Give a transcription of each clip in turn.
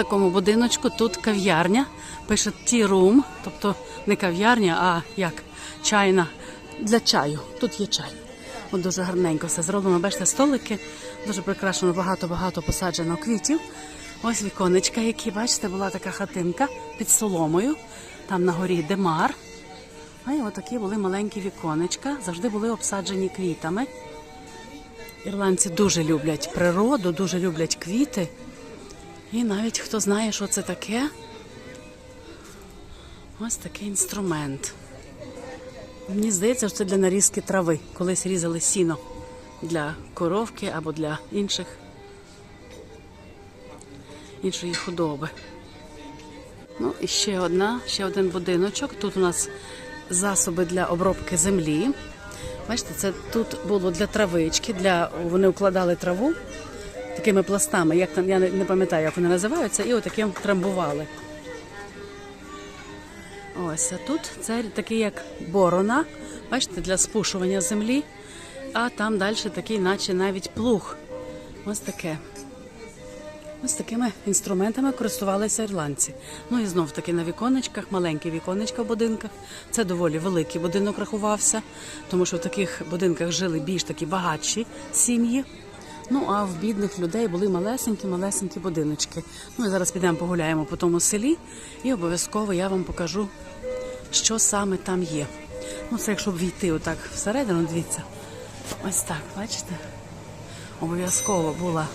Такому будиночку тут кав'ярня. Пише tea room, тобто не кав'ярня, а як чайна для чаю. Тут є чай. От дуже гарненько все зроблено. Бачите, столики, дуже прикрашено, багато-багато посаджено квітів. Ось віконечка, які, бачите, була така хатинка під соломою. Там на горі демар. А й отакі були маленькі віконечка, завжди були обсаджені квітами. Ірландці дуже люблять природу, дуже люблять квіти. І навіть хто знає, що це таке. Ось такий інструмент. Мені здається, що це для нарізки трави. Колись різали сіно для коровки або для інших іншої худоби. Ну і ще одна, ще один будиночок. Тут у нас засоби для обробки землі. Бачите, це тут було для травички, для вони укладали траву такими пластами, як там я не, пам'ятаю, як вони називаються, і отаким трамбували. Ось, а тут це такий як борона, бачите, для спушування землі, а там далі такий, наче навіть плуг. Ось таке. Ось такими інструментами користувалися ірландці. Ну і знов таки на віконечках, маленькі віконечка в будинках. Це доволі великий будинок рахувався, тому що в таких будинках жили більш такі багатші сім'ї. Ну а в бідних людей були малесенькі, малесенькі будиночки. Ну і зараз підемо погуляємо по тому селі, і обов'язково я вам покажу, що саме там є. Ну, це якщо війти отак всередину, дивіться. Ось так, бачите? Обов'язково була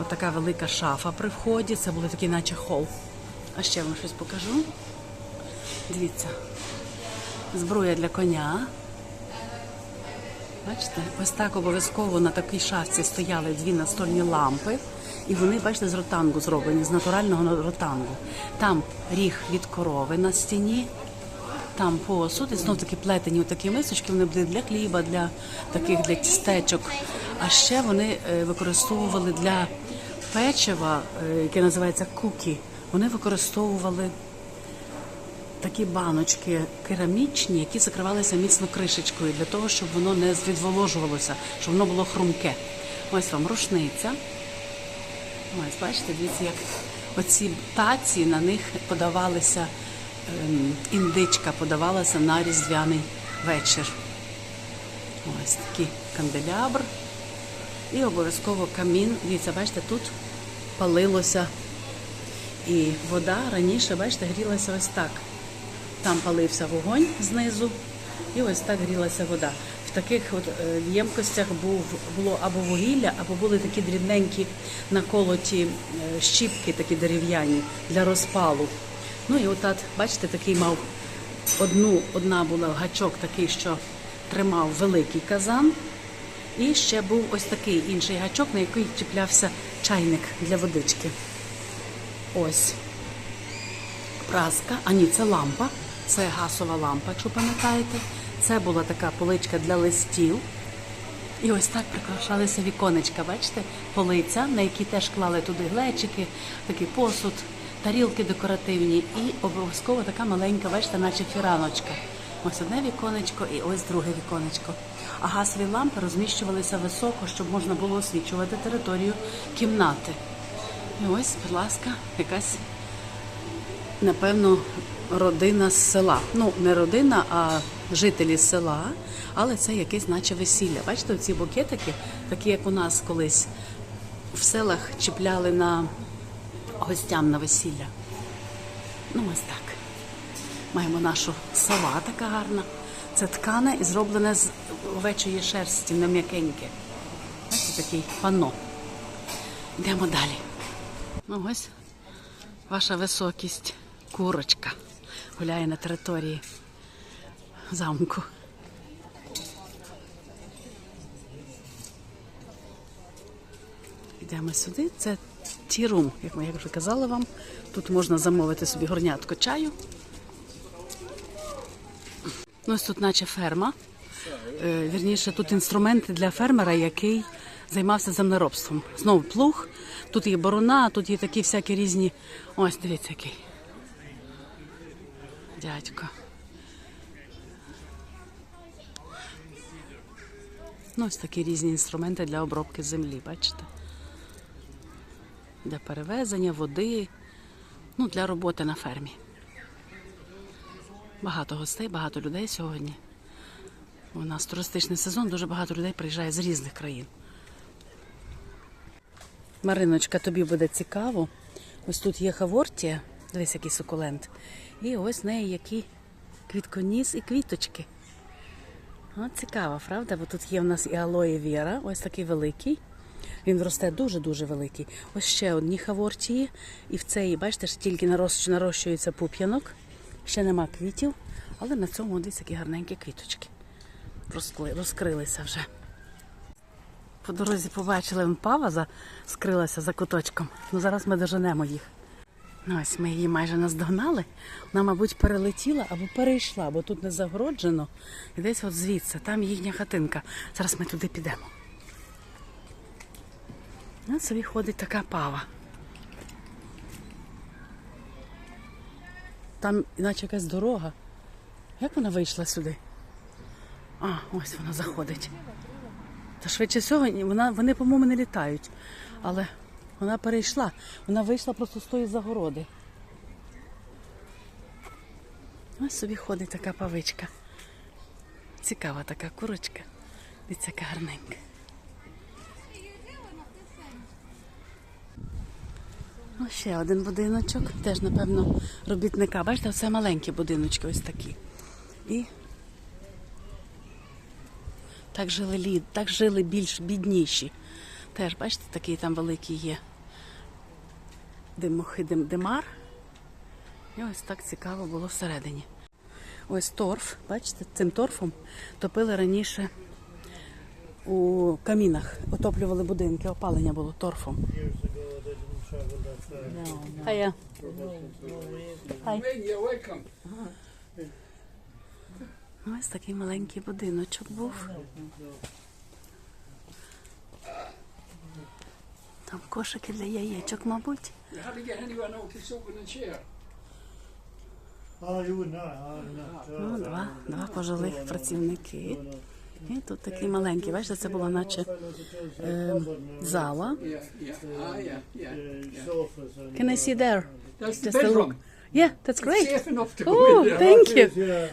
отака велика шафа при вході. Це були такий, наче хол. А ще вам щось покажу. Дивіться. Зброя для коня. Бачите, ось так обов'язково на такій шафці стояли дві настольні лампи, і вони, бачите, з ротангу зроблені, з натурального ротангу. Там ріг від корови на стіні, там посуд, і знов таки плетені такі мисочки, вони були для хліба, для таких для тістечок. А ще вони е, використовували для печива, е, яке називається кукі. Вони використовували такі баночки керамічні, які закривалися міцно кришечкою для того, щоб воно не відволожувалося, щоб воно було хрумке. Ось вам рушниця. Ось, бачите, дивіться, як оці таці на них подавалися, ем, індичка подавалася на різдвяний вечір. Ось такий канделябр. І обов'язково камін. Дивіться, бачите, тут палилося. І вода раніше, бачите, грілася ось так. Там палився вогонь знизу, і ось так грілася вода. В таких от е, ємкостях був, було або вугілля, або були такі дрібненькі наколоті е, щіпки, такі дерев'яні для розпалу. Ну і отат, бачите, такий мав одну, одна була гачок такий, що тримав великий казан. І ще був ось такий інший гачок, на який чіплявся чайник для водички. Ось праска, а ні, це лампа, це гасова лампа, якщо пам'ятаєте. Це була така поличка для листів. І ось так прикрашалися віконечка, бачите, полиця, на які теж клали туди глечики, такий посуд, тарілки декоративні і обов'язково така маленька, бачите, наче фіраночка. Ось одне віконечко і ось друге віконечко. А газові лампи розміщувалися високо, щоб можна було освічувати територію кімнати. І ось, будь ласка, якась напевно, родина з села. Ну, не родина, а жителі села, але це якесь наче весілля. Бачите, ці букетики, такі як у нас колись в селах чіпляли на гостям на весілля. Ну, ось так. Маємо нашу сова така гарна. Це ткане і зроблене з овечої шерсті, не м'якеньке. Бачите, такий панно. Йдемо далі. Ну ось ваша високість, курочка, гуляє на території замку. Йдемо сюди. Це тірум, як я вже казала вам. Тут можна замовити собі горнятко чаю. Ну, ось тут наче ферма. Е, Вірніше, тут інструменти для фермера, який займався землеробством. Знову плуг, тут є борона, тут є такі всякі різні. Ось, дивіться, який. Дядько. Ну, ось такі різні інструменти для обробки землі, бачите? для перевезення води, ну, для роботи на фермі. Багато гостей, багато людей сьогодні. У нас туристичний сезон, дуже багато людей приїжджає з різних країн. Мариночка, тобі буде цікаво. Ось тут є хавортія, дивись, який сукулент. І ось в неї які квітконіс і квіточки. О, цікаво, правда? Бо тут є у нас і алоє віра, ось такий великий. Він росте дуже-дуже великий. Ось ще одні хавортії. І в цей, бачите, ж тільки нарощується пуп'янок. Ще нема квітів, але на цьому десь які гарненькі квіточки. Розкли- розкрилися вже. По дорозі побачили паваза, скрилася за куточком. Ну зараз ми доженемо їх. Ось ми її майже наздогнали. Вона, мабуть, перелетіла або перейшла, бо тут не загороджено. І десь от звідси, там їхня хатинка. Зараз ми туди підемо. Ось собі ходить така пава. Там іначе якась дорога. Як вона вийшла сюди? А, ось вона заходить. Та швидше всього, вони, по-моєму, не літають. Але вона перейшла. Вона вийшла просто з тої загороди. Ось собі ходить така павичка. Цікава така курочка. Дивіться, яка гарненька. Ось ще один будиночок, теж, напевно, робітника. Бачите, це маленькі будиночки ось такі. І так жили лід, так жили більш бідніші. Теж, бачите, такий там великий є димохи, дим, димар. І ось так цікаво було всередині. Ось торф, бачите, цим торфом топили раніше у камінах, отоплювали будинки, опалення було торфом. Ось такий маленький будиночок був. Там кошики для яєчок, мабуть. You hardly get anyone out to in a chair. Oh, know. Know. Ну, два, два пожилих працівники. І тут такий маленький, бачите, це була наче е, зала. Ah, Can I see there? That's Just a look. Yeah, that's great. Oh, thank you.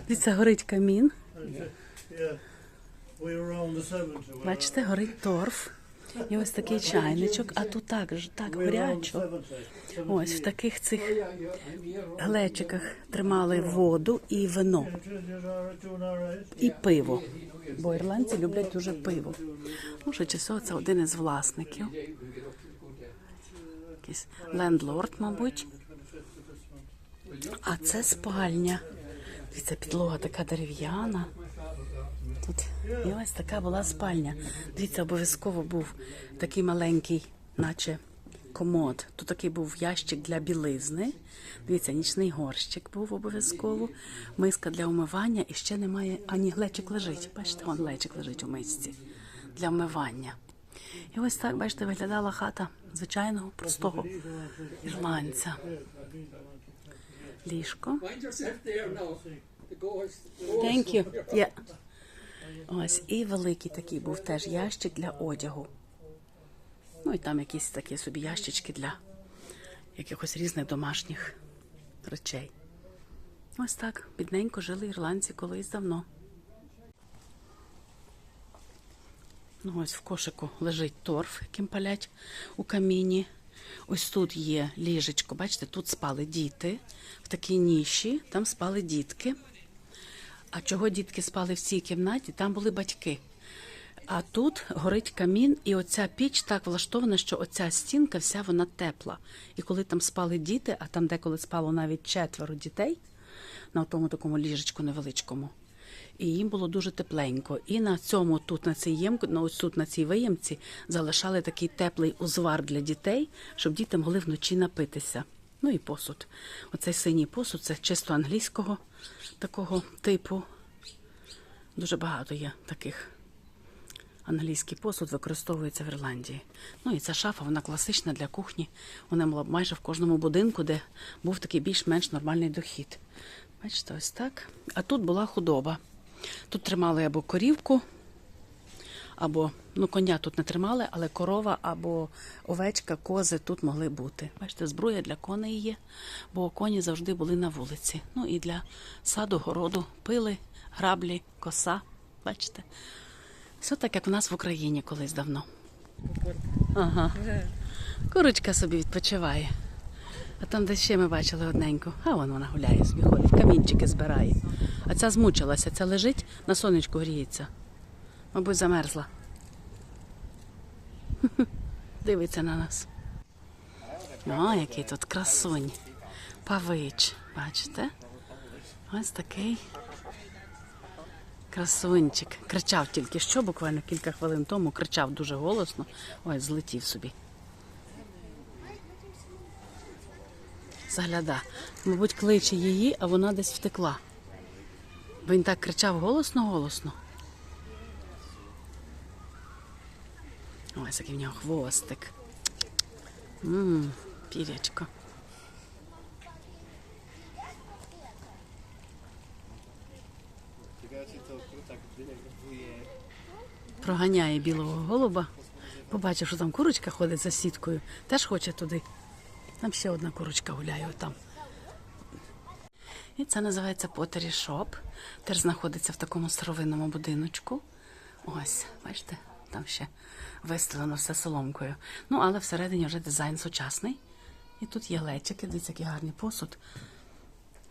Дивіться, горить камін. yeah. We were on the 70. We Бачите, горить торф. І ось такий чайничок, а тут так ж, так горячо. Ось в таких цих глечиках тримали воду і вино, і пиво. Бо ірландці люблять дуже пиво. Швидше всього, це один із власників. Якийсь лендлорд, мабуть. А це спальня. Дивіться, підлога така дерев'яна. Тут і ось така була спальня. Дивіться, обов'язково був такий маленький, наче комод. Тут такий був ящик для білизни. Дивіться, нічний горщик був обов'язково, миска для умивання і ще немає, ані глечик лежить. Бачите, вон глечик лежить у мисці для вмивання. І ось так, бачите, виглядала хата звичайного простого ірландця. Ліжко. Thank you. Yeah. Ось і великий такий був теж ящик для одягу. Ну і там якісь такі собі ящички для якихось різних домашніх речей. Ось так бідненько жили ірландці колись давно. Ну, ось в кошику лежить торф, яким палять у каміні. Ось тут є ліжечко. Бачите, тут спали діти в такій ніші, там спали дітки. А чого дітки спали в цій кімнаті? Там були батьки. А тут горить камін, і оця піч так влаштована, що оця стінка вся вона тепла. І коли там спали діти, а там деколи спало навіть четверо дітей на тому такому ліжечку невеличкому. І їм було дуже тепленько. І на цьому тут на цій ємку, на ось тут на цій виємці залишали такий теплий узвар для дітей, щоб діти могли вночі напитися. Ну і посуд. Оцей синій посуд це чисто англійського такого типу. Дуже багато є таких. Англійський посуд використовується в Ірландії. Ну і ця шафа, вона класична для кухні. Вона була майже в кожному будинку, де був такий більш-менш нормальний дохід. Бачите, ось так. А тут була худоба. Тут тримали або корівку, або ну коня тут не тримали, але корова або овечка, кози тут могли бути. Бачите, зброя для коней є, бо коні завжди були на вулиці. Ну і для саду, городу, пили, граблі, коса. Бачите? Все так, як у нас в Україні колись давно. Ага. Курочка собі відпочиває. А там, де ще ми бачили одненьку, а вон вона гуляє собі, ходить, камінчики збирає. А ця змучилася, ця лежить, на сонечку гріється. Мабуть, замерзла. Дивиться на нас. О, який тут красунь. Павич, бачите? Ось такий красунчик. Кричав тільки що, буквально кілька хвилин тому, кричав дуже голосно. Ой, злетів собі. Загляда. Мабуть, кличе її, а вона десь втекла. Бо він так кричав голосно-голосно. Ось який в нього хвостик. Ммм, пірячко. Проганяє білого голуба. Побачив, що там курочка ходить за сіткою. Теж хоче туди. Там ще одна курочка гуляє отам. І це називається Pottery Shop. Теж знаходиться в такому старовинному будиночку. Ось, бачите, там ще вистелено все соломкою. Ну, але всередині вже дизайн сучасний. І тут є лечики, дивіться, який гарний посуд.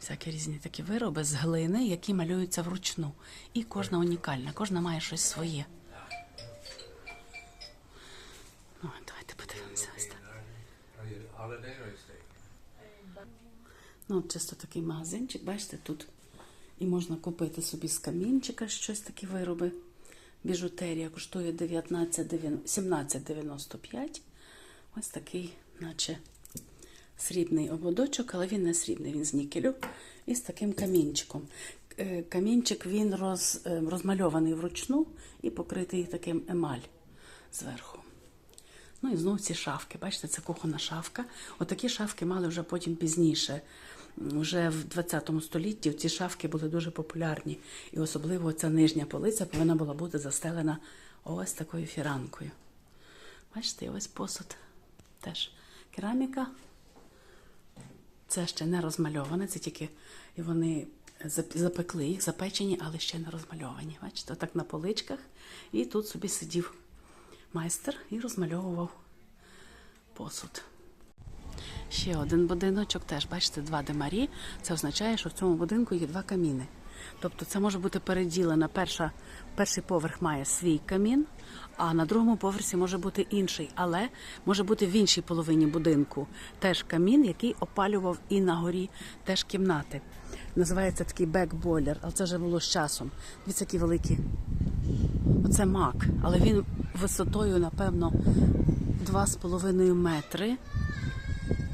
Всякі різні такі вироби з глини, які малюються вручну. І кожна унікальна, кожна має щось своє. Ну, давайте подивимося ось так. Ну, чисто такий магазинчик, бачите, тут і можна купити собі з камінчика щось такі вироби. Біжутерія коштує 17,95. Ось такий, наче срібний ободочок, але він не срібний, він з нікелю. І з таким камінчиком. Е, Камінчик він роз, е, розмальований вручну і покритий таким емаль зверху. Ну і знову ці шафки. Бачите, це кухонна шафка. Отакі шафки мали вже потім пізніше. Вже в 20 столітті ці шафки були дуже популярні. І особливо ця нижня полиця повинна була бути застелена ось такою фіранкою. Бачите, ось посуд. Теж кераміка. Це ще не розмальоване, це тільки і вони запекли їх, запечені, але ще не розмальовані. Бачите, отак на поличках. І тут собі сидів майстер і розмальовував посуд. Ще один будиночок, теж бачите, два демарі. Це означає, що в цьому будинку є два каміни. Тобто це може бути переділена. Перша, перший поверх має свій камін, а на другому поверсі може бути інший, але може бути в іншій половині будинку теж камін, який опалював і на горі теж кімнати. Називається такий бек-бойлер, але це вже було з часом. Дивіться, які великі Оце мак, але він висотою, напевно, 2,5 метри.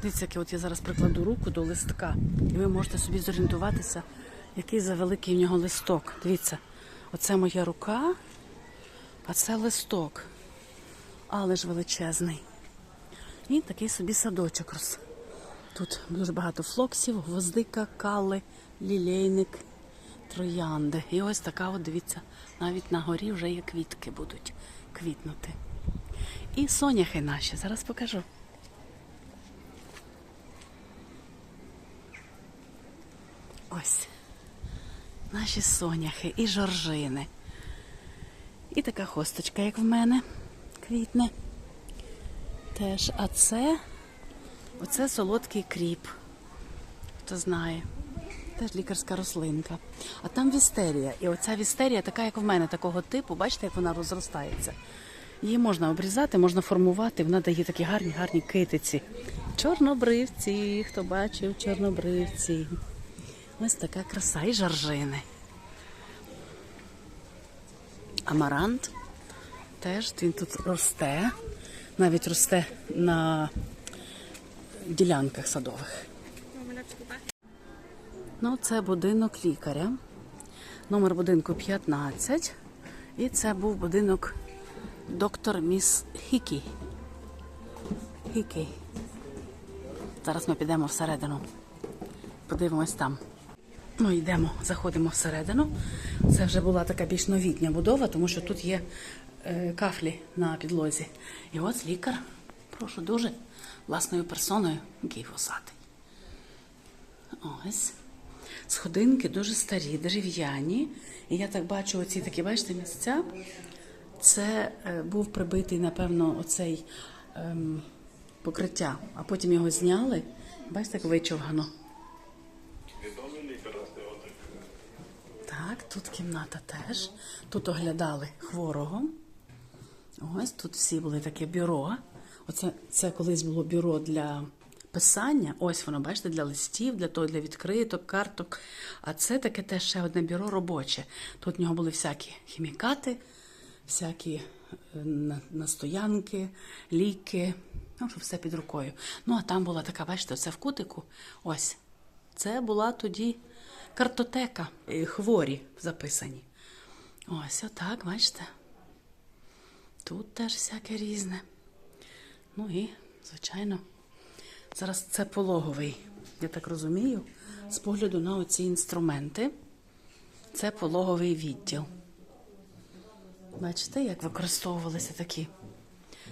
Дивіться, от я зараз прикладу руку до листка, і ви можете собі зорієнтуватися, який за великий в нього листок. Дивіться, оце моя рука, а це листок. Але ж величезний. І такий собі садочок. Тут дуже багато флоксів, гвоздика, кали, лілейник, троянди. І ось така, от дивіться, навіть на горі вже є квітки будуть квітнути. І соняхи наші, зараз покажу. Ось наші соняхи і жоржини. І така хосточка, як в мене, квітне. Теж, а це оце солодкий кріп. Хто знає. Теж лікарська рослинка. А там вістерія. І оця вістерія така, як в мене, такого типу. Бачите, як вона розростається. Її можна обрізати, можна формувати, вона дає такі гарні, гарні китиці. Чорнобривці, хто бачив, чорнобривці. Ось така краса і жаржини. Амарант теж він тут росте, навіть росте на ділянках садових. Ну, це будинок лікаря. Номер будинку 15. І це був будинок доктор міс Хікі. Хікі. Зараз ми підемо всередину. Подивимось там. Ну, йдемо, заходимо всередину. Це вже була така більш новітня будова, тому що тут є е, кафлі на підлозі. І ось лікар, прошу дуже, власною персоною, який вусатий. Ось. Сходинки дуже старі, дерев'яні. І я так бачу оці такі, бачите, місця. Це е, був прибитий, напевно, оцей ем, покриття, а потім його зняли. Бачите, як вичовгано. Так, тут кімната теж. Тут оглядали хворого. Ось тут всі були таке бюро. Оце це колись було бюро для писання. Ось воно, бачите, для листів, для того, для відкриток, карток. А це таке теж ще одне бюро робоче. Тут в нього були всякі хімікати, всякі е, настоянки, ліки. Ну, щоб все під рукою. Ну, а там була така, бачите, це в кутику. Ось. Це була тоді картотека, е, хворі записані. Ось отак, бачите. Тут теж всяке різне. Ну і, звичайно, зараз це пологовий, я так розумію, з погляду на оці інструменти. Це пологовий відділ. Бачите, як використовувалися такі.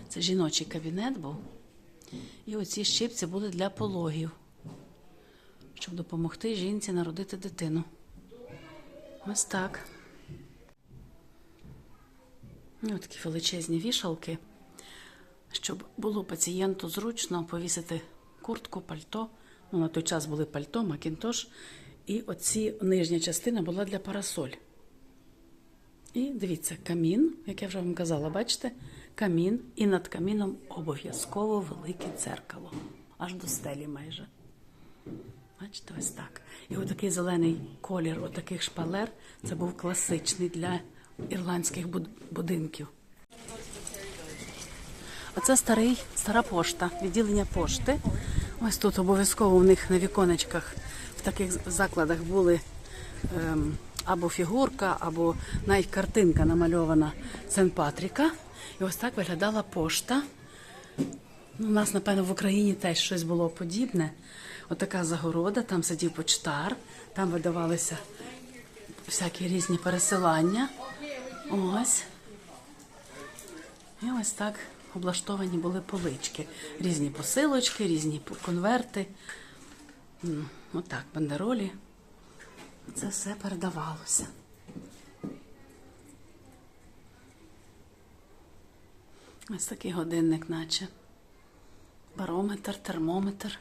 Це жіночий кабінет був. І оці щипці були для пологів, щоб допомогти жінці народити дитину. Ось так. Ну, такі величезні вішалки, щоб було пацієнту зручно повісити куртку, пальто. Ну, на той час були пальто, макінтош. І оці нижня частина була для парасоль. І дивіться, камін, як я вже вам казала, бачите? Камін, і над каміном обов'язково велике дзеркало. Аж до стелі майже. Бачите, ось так. І отакий зелений колір отаких шпалер це був класичний для ірландських будинків. Оце старий, стара пошта, відділення пошти. Ось тут обов'язково в них на віконечках в таких закладах були ем, або фігурка, або навіть картинка намальована Сен Патріка. І ось так виглядала пошта. Ну, У нас, напевно, в Україні теж щось було подібне. Отака загорода, там сидів почтар, там видавалися всякі різні пересилання. Ось. І ось так облаштовані були полички. Різні посилочки, різні конверти. Отак, бандеролі. Це все передавалося. Ось такий годинник, наче. Барометр, термометр.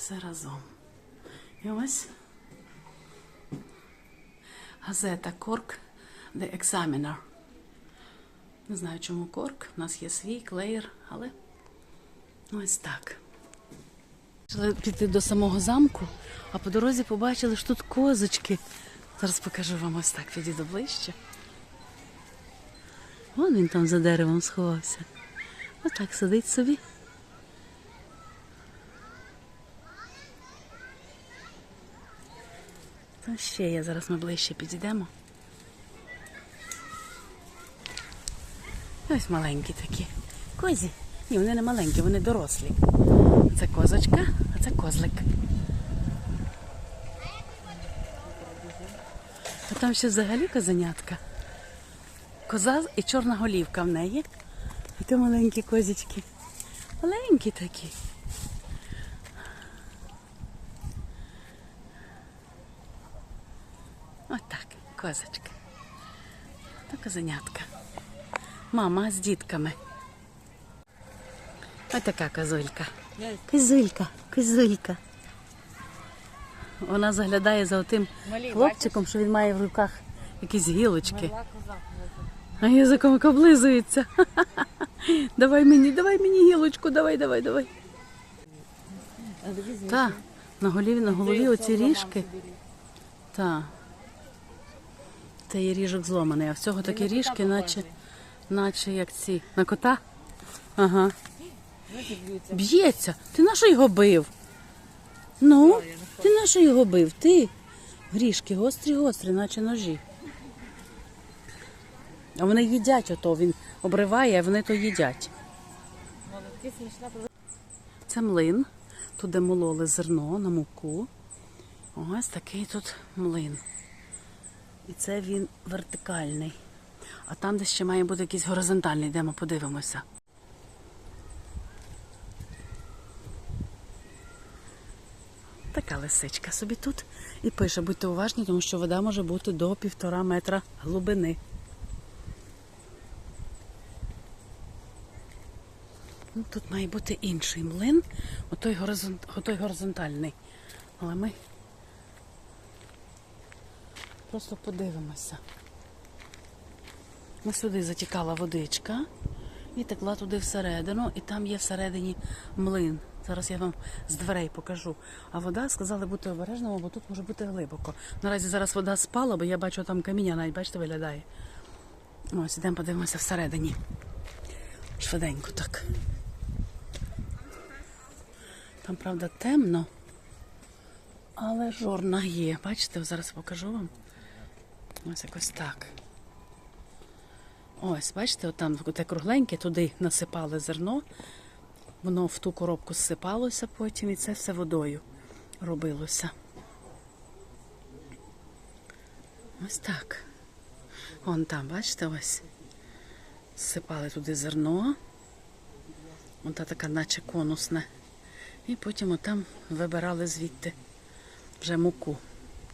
Все разом. І ось газета Корк The Examiner. Не знаю, чому Корк. У нас є свій клеєр, але ось так. Почали піти до самого замку, а по дорозі побачили, що тут козочки. Зараз покажу вам ось так, підійду ближче. Вон він там за деревом сховався. Отак сидить собі. Та ще є, зараз ми ближче підійдемо. Ось маленькі такі. Козі. Ні, вони не маленькі, вони дорослі. Це козочка, а це козлик. А там ще взагалі козенятка. Коза і чорна голівка в неї. І то маленькі козічки. Маленькі такі. Отак, козочка. Та козенятка. Мама з дітками. Ось така козулька. Козулька, козулька. Вона заглядає за тим хлопчиком, що він має в руках якісь гілочки. А язиком облизується. Давай мені, давай мені гілочку, давай, давай, давай. Так, на голові, на голові оці ріжки. Так. Це є ріжок зломаний, а в цього такі ріжки, наче, наче як ці. На кота? Ага. Б'ється. Ти на що його бив? Ну, ти на що його бив? Ти? Грішки гострі, гострі, наче ножі. А вони їдять ото, він обриває, а вони то їдять. Це млин. Тут де мололи зерно на муку. Ось такий тут млин. І це він вертикальний. А там, де ще має бути якийсь горизонтальний, йдемо, подивимося. Така лисичка собі тут і пише, будьте уважні, тому що вода може бути до півтора метра глибини. Ну, тут має бути інший млин, отой, горизонт, отой горизонтальний. Але ми просто подивимося. Ми сюди затікала водичка і текла туди всередину, і там є всередині млин. Зараз я вам з дверей покажу. А вода сказали бути обережними, бо тут може бути глибоко. Наразі зараз вода спала, бо я бачу там каміння, навіть бачите, виглядає. Ось, ідемо подивимося всередині. Швиденько так. Там, правда, темно, але жорна є. Бачите, зараз покажу вам. Ось якось так. Ось, бачите, от там те кругленьке, туди насипали зерно, воно в ту коробку зсипалося потім, і це все водою робилося. Ось так. Вон там, бачите, ось. Зсипали туди зерно. Вон та така, наче конусне. І потім отам вибирали звідти вже муку.